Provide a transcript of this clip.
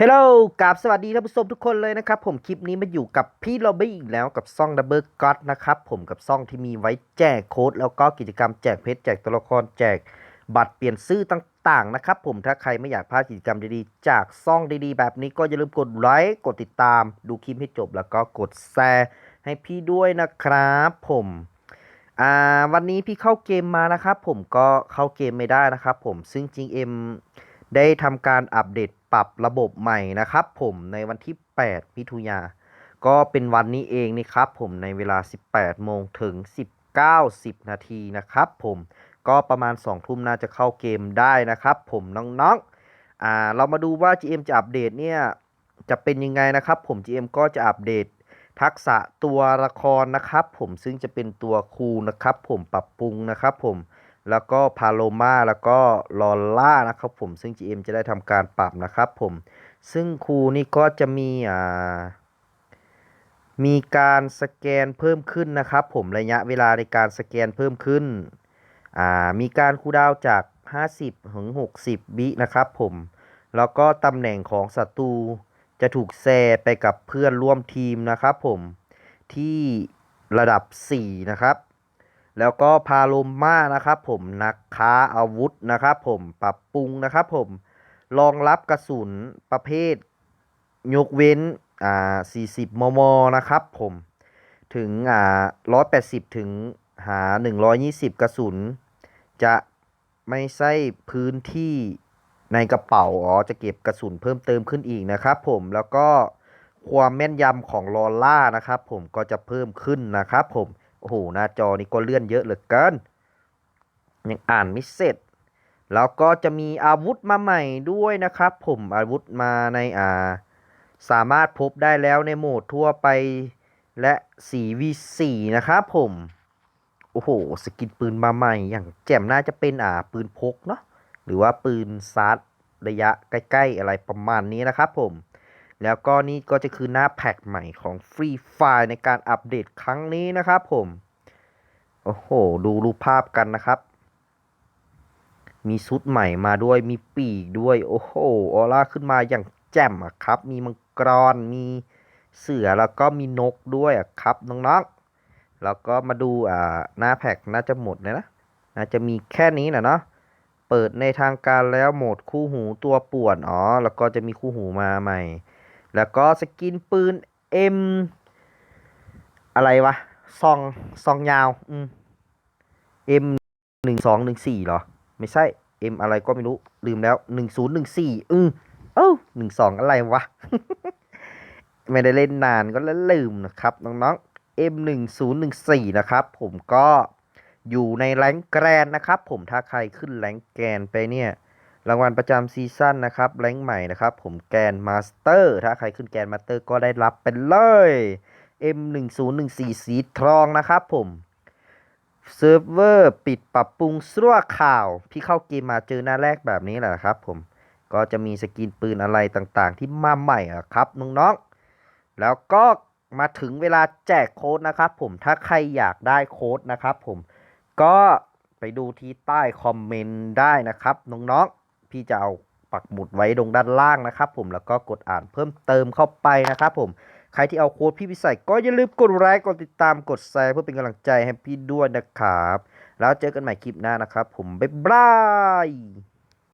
ฮลโหลกับสวัสดีท่านผู้ชมทุกคนเลยนะครับ ผมคลิปนี้มาอยู่กับพี่โรบี้อีกแล้วกับซ่องดับเบิลก็ตนะครับผมกับซ่องที่มีไว้แจกโค้ดแล้วก็กิจกรรมแจกเพชรแจกตัวละครแจกบัตรเปลี่ยนชื่อต่างๆนะครับผมถ้าใครไม่อยากพลาดกิจกรรมดีๆ จากซ่องดีๆ แบบนี้ก็อย่าลืมกดไลค์กดติดตาม ดูคลิปให้จบแล้วก็กดแชร์ให้พี่ด้วยนะครับผมอ่าวันนี้พี่เข้าเกมมานะครับผมก็เข้าเกมไม่ได้นะครับผมซึ่งจริงเอ็มได้ทำการอัปเดต ปรับระบบใหม่นะครับ ผมในวันที่ 8 มิถุนายนก็เป็นวันนี้เองนี่ครับผมในเวลา 18 โมงถึง 19.10 นาทีนะครับผมก็ประมาณ 2 ทุ่มน่าจะเข้าเกมได้นะครับผมน้องๆอ่าเรามาดูว่า GM จะอัปเดตเนี่ยจะเป็นยังไงนะครับผม GM ก็จะอัปเดตทักษะตัวละครนะครับผมซึ่งจะเป็นตัวครูนะครับผมปรับปรุงนะครับผม แล้วก็พาโลมาแล้วก็ลอล่านะครับผมซึ่ง GM จะได้ทำการปรับนะครับผมซึ่งครูนี่ก็จะมีอ่ามีการสแกนเพิ่มขึ้นนะครับผมระยะเวลาในการสแกนเพิ่มขึ้นอ่ามีการคูดาวจาก 50 ถึง 60 วินะครับผมแล้วก็ตำแหน่งของศัตรูจะถูกแชร์ไปกับเพื่อนร่วมทีมนะครับผมที่ระดับ 4 นะครับ แล้วก็พาโลมานะครับผมนักค้าอาวุธนะครับผมปรับปรุงนะครับผมรองรับกระสุนประเภทยกเว้นอ่า40 มม นะครับผมถึงอ่า180 ถึงหา 120 กระสุน จะไม่ใช่พื้นที่ในกระเป๋าอ๋อจะเก็บกระสุนเพิ่มเติมขึ้นอีกนะครับผมแล้วก็ความแม่นยำของลอล่านะครับผมก็จะเพิ่มขึ้นนะครับผม โอ้โหหน้าจอนี้ก็เลื่อนเยอะเหลือเกินยังอ่านไม่เสร็จ แล้วก็จะมีอาวุธมาใหม่ด้วยนะครับ ผมอาวุธมาในอ่า สามารถพบได้แล้วในโหมดทั่วไปและ 4v4 นะครับผม โอ้โห สกินปืนมาใหม่ อย่างแจ่มน่าจะเป็นอ่าปืนพกเนาะหรือว่าปืนซัดระยะใกล้ ๆ อะไรประมาณนี้นะครับผม แล้วก็นี่ก็จะคือหน้าแพ็กใหม่ของ Free Fire ในการอัปเดตครั้งนี้นะครับผม โอ้โห ดูรูปภาพกันนะครับ มีชุดใหม่มาด้วย มีปีกด้วย โอ้โห ออร่าขึ้นมาอย่างแจ่มอะครับ มีมังกร มีเสือ แล้วก็มีนกด้วยอะครับน้องๆ แล้วก็มาดูอ่าหน้าแพ็กน่าจะหมดเลยนะ น่าจะมีแค่นี้แหละเนาะเปิดในทางการแล้วโหมดคู่หูตัวป่วน อ๋อ แล้วก็จะมีคู่หูมาใหม่ แล้วก็สกินปืน M อะไรวะ ซอง ซองยาว อืม M หนึ่งสองหนึ่งสี่เหรอ ไม่ใช่ M อะไรก็ไม่รู้ ลืมแล้วหนึ่งศูนย์หนึ่งสี่อือเอ้าหนึ่งสองอะไรวะ ไม่ได้เล่นนานก็แล้วลืมนะครับ น้องๆ M หนึ่งศูนย์หนึ่งสี่นะครับ ผมก็อยู่ในแรงแกรนนะครับ ผมถ้าใครขึ้นแรงแกรนไปเนี่ย รางวัลประจำซีซั่นนะครับแรงค์ใหม่นะครับ ผมแกนมาสเตอร์ถ้าใครขึ้นแกนมาสเตอร์ก็ได้รับเป็นเลย M 1 0 1 4 สีทองนะครับผมเซิร์ฟเวอร์ปิดปรับปรุงสั่วข่าว พี่เข้าเกมมาเจอหน้าแรกแบบนี้แหละครับผมก็จะมีสกินปืนอะไรต่างๆ ที่มาใหม่อะครับน้องๆแล้วก็มาถึงเวลาแจกโค้ดนะครับผมถ้าใครอยากได้โค้ดนะครับผมก็ไปดูที่ใต้คอมเมนต์ได้นะครับน้องๆ พี่จะเอาปักหมุดไว้ตรงด้านล่างนะครับ ผมแล้วก็กดอ่านเพิ่มเติมเข้าไปนะครับ ผมใครที่เอาโค้ดพี่พิสัยก็อย่าลืมกดไลค์กดติดตามกดแชร์เพื่อเป็นกำลังใจให้พี่ด้วยนะครับ แล้วเจอกันใหม่คลิปหน้านะครับ ผมบ๊ายบาย